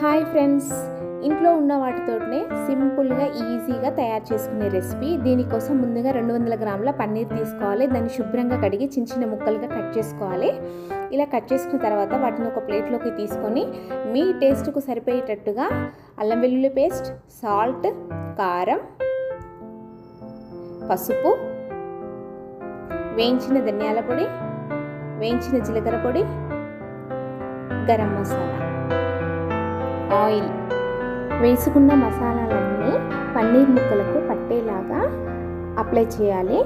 Hi friends. ఇంట్లో ఉన్న వాటితోనే సింపుల్గా ఈజీగా తయారు చేసుకునే రెసిపీ. దీనికోసం ముందుగా రెండు వందల గ్రాముల పన్నీర్ తీసుకోవాలి. దాన్ని శుభ్రంగా కడిగి చిన్న చిన్న ముక్కలుగా కట్ చేసుకోవాలి. ఇలా కట్ చేసుకున్న తర్వాత వాటిని ఒక ప్లేట్లోకి తీసుకొని మీ టేస్ట్కు సరిపోయేటట్టుగా అల్లం వెల్లుల్లి పేస్ట్ సాల్ట్ కారం పసుపు వేయించిన ధనియాల పొడి వేయించిన జీలకర్ర పొడి గరం మసాలా. ఆయిల్ వేసుకున్న మసాలాలన్నీ పన్నీర్ ముక్కలకు పట్టేలాగా అప్లై చేయాలి.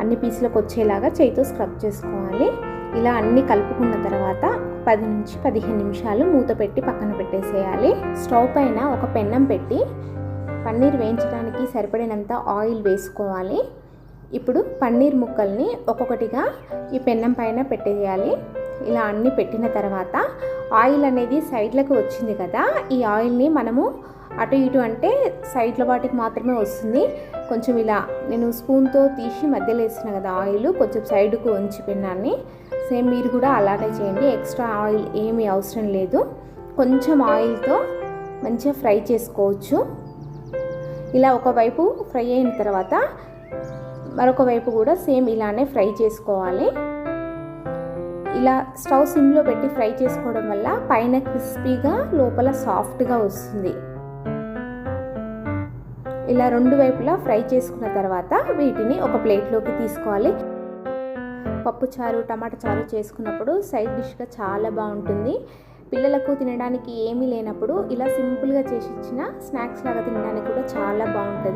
అన్ని పీసులకు వచ్చేలాగా చేతితో స్క్రబ్ చేసుకోవాలి. ఇలా అన్ని కలుపుకున్న తర్వాత పది నుంచి పదిహేను నిమిషాలు మూత పెట్టి పక్కన పెట్టేసేయాలి. స్టవ్ పైన ఒక పెన్నం పెట్టి పన్నీర్ వేయించడానికి సరిపడినంత ఆయిల్ వేసుకోవాలి. ఇప్పుడు పన్నీర్ ముక్కల్ని ఒక్కొక్కటిగా ఈ పెన్నం పైన పెట్టేయాలి. ఇలా అన్ని పెట్టిన తర్వాత ఆయిల్ అనేది సైడ్లకు వచ్చింది కదా ఈ ఆయిల్ని మనము అటు ఇటు అంటే సైడ్ల వాటికి మాత్రమే వస్తుంది. కొంచెం ఇలా నేను స్పూన్తో తీసి మధ్యలో వేసిన కదా ఆయిల్ కొంచెం సైడ్కు ఉంచి పెన్నాన్ని. సేమ్ మీరు కూడా అలాగే చేయండి ఎక్స్ట్రా ఆయిల్ ఏమీ అవసరం లేదు. కొంచెం ఆయిల్తో మంచిగా ఫ్రై చేసుకోవచ్చు. ఇలా ఒకవైపు ఫ్రై అయిన తర్వాత మరొక వైపు కూడా సేమ్ ఇలానే ఫ్రై చేసుకోవాలి. ఇలా స్టవ్ సిమ్లో పెట్టి ఫ్రై చేసుకోవడం వల్ల పైన క్రిస్పీగా లోపల సాఫ్ట్గా వస్తుంది. ఇలా రెండు వైపులా ఫ్రై చేసుకున్న తర్వాత వీటిని ఒక ప్లేట్లోకి తీసుకోవాలి. పప్పు చారు టమాటా చారు చేసుకున్నప్పుడు సైడ్ డిష్గా చాలా బాగుంటుంది. పిల్లలకు తినడానికి ఏమీ లేనప్పుడు ఇలా సింపుల్గా చేసి ఇచ్చిన స్నాక్స్ లాగా తినడానికి కూడా చాలా బాగుంటుంది.